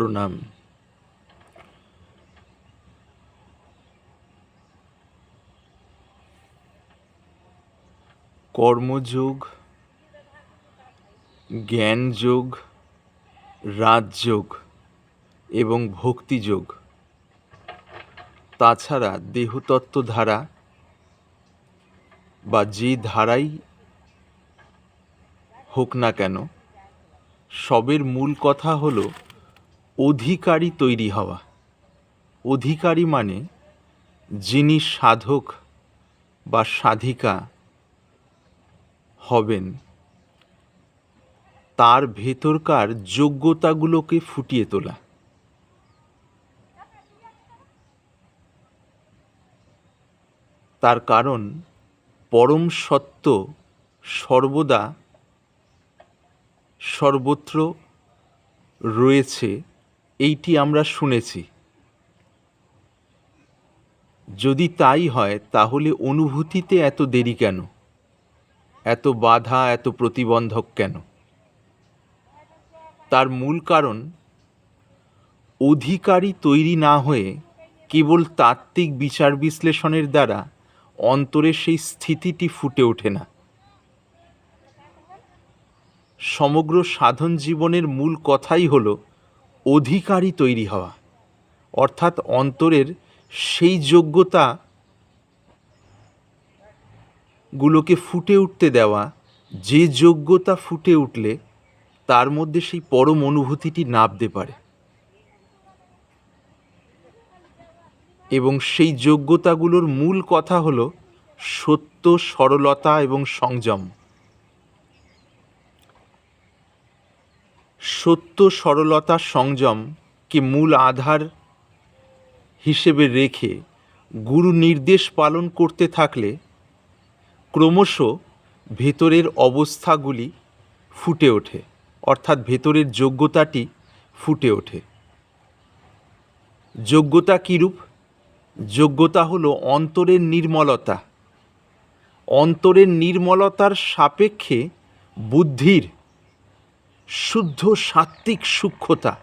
প্রণাম। কর্মযোগ, জ্ঞানযোগ, রাজযোগ এবং ভক্তিযোগ। তাছাড়া দেহতত্ত্ব ধারা বা যে ধারাই হোক না কেন, সবের মূল কথা হলো অধিকারী তৈরি হওয়া। অধিকারী মানে যিনি সাধক বা সাধিকা হবেন। তার ভেতরকার যোগ্যতাগুলোকে ফুটিয়ে তোলা। তার কারণ পরম সত্য সর্বদা সর্বত্র রয়েছে। এইটি আমরা শুনেছি। যদি তাই হয়, তাহলে অনুভূতিতে এত দেরি কেন? এত বাধা, এত প্রতিবন্ধক কেন? তার মূল কারণ, অধিকারী তৈরি না হয়ে কেবল তাত্ত্বিক বিচার বিশ্লেষণের দ্বারা অন্তরে সেই স্থিতিটি ফুটে ওঠে না। সমগ্র সাধন জীবনের মূল কথাই হল অধিকারী তৈরি হওয়া, অর্থাৎ অন্তরের সেই যোগ্যতা গুলোকে ফুটে উঠতে দেওয়া, যে যোগ্যতা ফুটে উঠলে তার মধ্যে সেই পরম অনুভূতিটি নাবতে পারে। এবং সেই যোগ্যতাগুলোর মূল কথা হলো সত্য, সরলতা এবং সংযম। সত্য সরলতা সংযমকে মূল আধার? হিসেবে রেখে গুরু নির্দেশ পালন করতে থাকলে ক্রমশ ভেতরের অবস্থাগুলি ফুটে ওঠে, অর্থাৎ ভেতরের যোগ্যতাটি ফুটে ওঠে। যোগ্যতা কীরূপ? যোগ্যতা হলো অন্তরের নির্মলতা। অন্তরের নির্মলতার সাপেক্ষে বুদ্ধির শুদ্ধ সাত্ত্বিক সূক্ষ্মতা।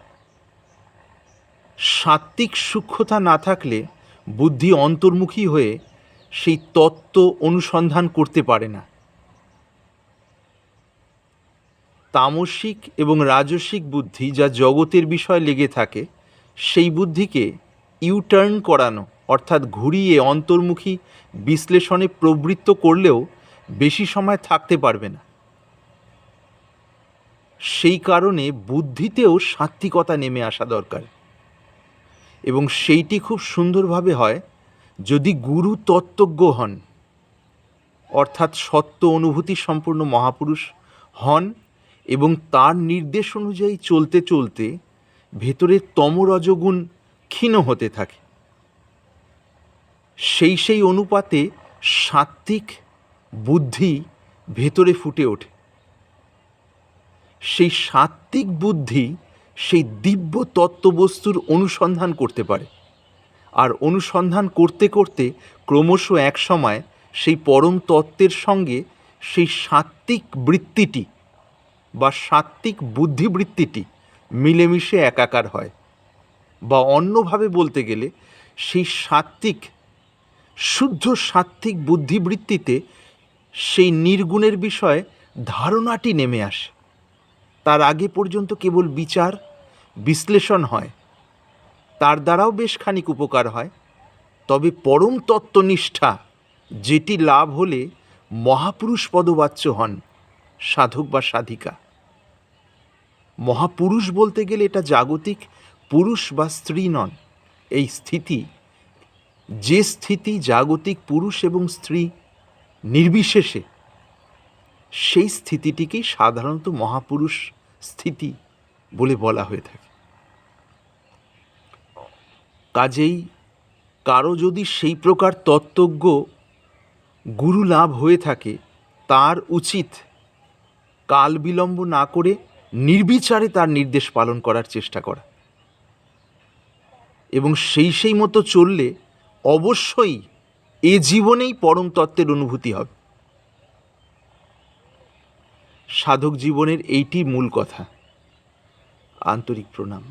সাত্ত্বিক সূক্ষ্মতা না থাকলে বুদ্ধি অন্তর্মুখী হয়ে সেই তত্ত্ব অনুসন্ধান করতে পারে না। তামসিক এবং রাজসিক বুদ্ধি যা জগতের বিষয় লেগে থাকে, সেই বুদ্ধিকে ইউটার্ন করানো, অর্থাৎ ঘুরিয়ে অন্তর্মুখী বিশ্লেষণে প্রবৃত্ত করলেও বেশি সময় থাকতে পারবে না। সেই কারণে বুদ্ধিতেও সাত্ত্বিকতা নেমে আসা দরকার। এবং সেইটি খুব সুন্দরভাবে হয় যদি গুরু তত্ত্বজ্ঞ হন। অর্থাৎ সত্য অনুভূতি সম্পূর্ণ মহাপুরুষ হন এবং তার নির্দেশ অনুযায়ী চলতে চলতে ভেতরের তমরজগুণ ক্ষীণ হতে থাকে। সেই সেই অনুপাতে সাত্ত্বিক বুদ্ধি ভেতরে ফুটে ওঠে। সেই সাত্ত্বিক বুদ্ধি সেই দিব্য তত্ত্ববস্তুর অনুসন্ধান করতে পারে। আর অনুসন্ধান করতে করতে ক্রমশ এক সময় সেই পরম তত্ত্বের সঙ্গে সেই সাত্ত্বিক বৃত্তিটি বা সাত্ত্বিক বুদ্ধিবৃত্তিটি মিলেমিশে একাকার হয়। বা অন্যভাবে বলতে গেলে সেই সাত্ত্বিক, শুদ্ধ সাত্ত্বিক বুদ্ধিবৃত্তিতে সেই নির্গুণের বিষয়ে ধারণাটি নেমে আসে। তার আগে পর্যন্ত কেবল বিচার, বিশ্লেষণ হয়। তার দ্বারাও বেশ খানিক উপকার হয়। তবে পরম তত্ত্বনিষ্ঠা, যেটি লাভ হলে মহাপুরুষ পদবাচ্য হন সাধক বা সাধিকা। মহাপুরুষ বলতে গেলে এটা জাগতিক পুরুষ বা স্ত্রী নন। এই স্থিতি, যে স্থিতি জাগতিক পুরুষ এবং স্ত্রী নির্বিশেষে, সেই স্থিতিটিকেই সাধারণত মহাপুরুষ স্থিতি বলে বলা হয়ে থাকে। কাজেই কারও যদি সেই প্রকার তত্ত্বজ্ঞ গুরু লাভ হয়ে থাকে, তার উচিত কাল বিলম্ব না করে নির্বিচারে তার নির্দেশ পালন করার চেষ্টা করা। এবং সেই সেই মতো চললে অবশ্যই এ জীবনেই পরম তত্ত্বের অনুভূতি হবে। সাধক জীবনের এইটি মূল কথা। আন্তরিক প্রণাম।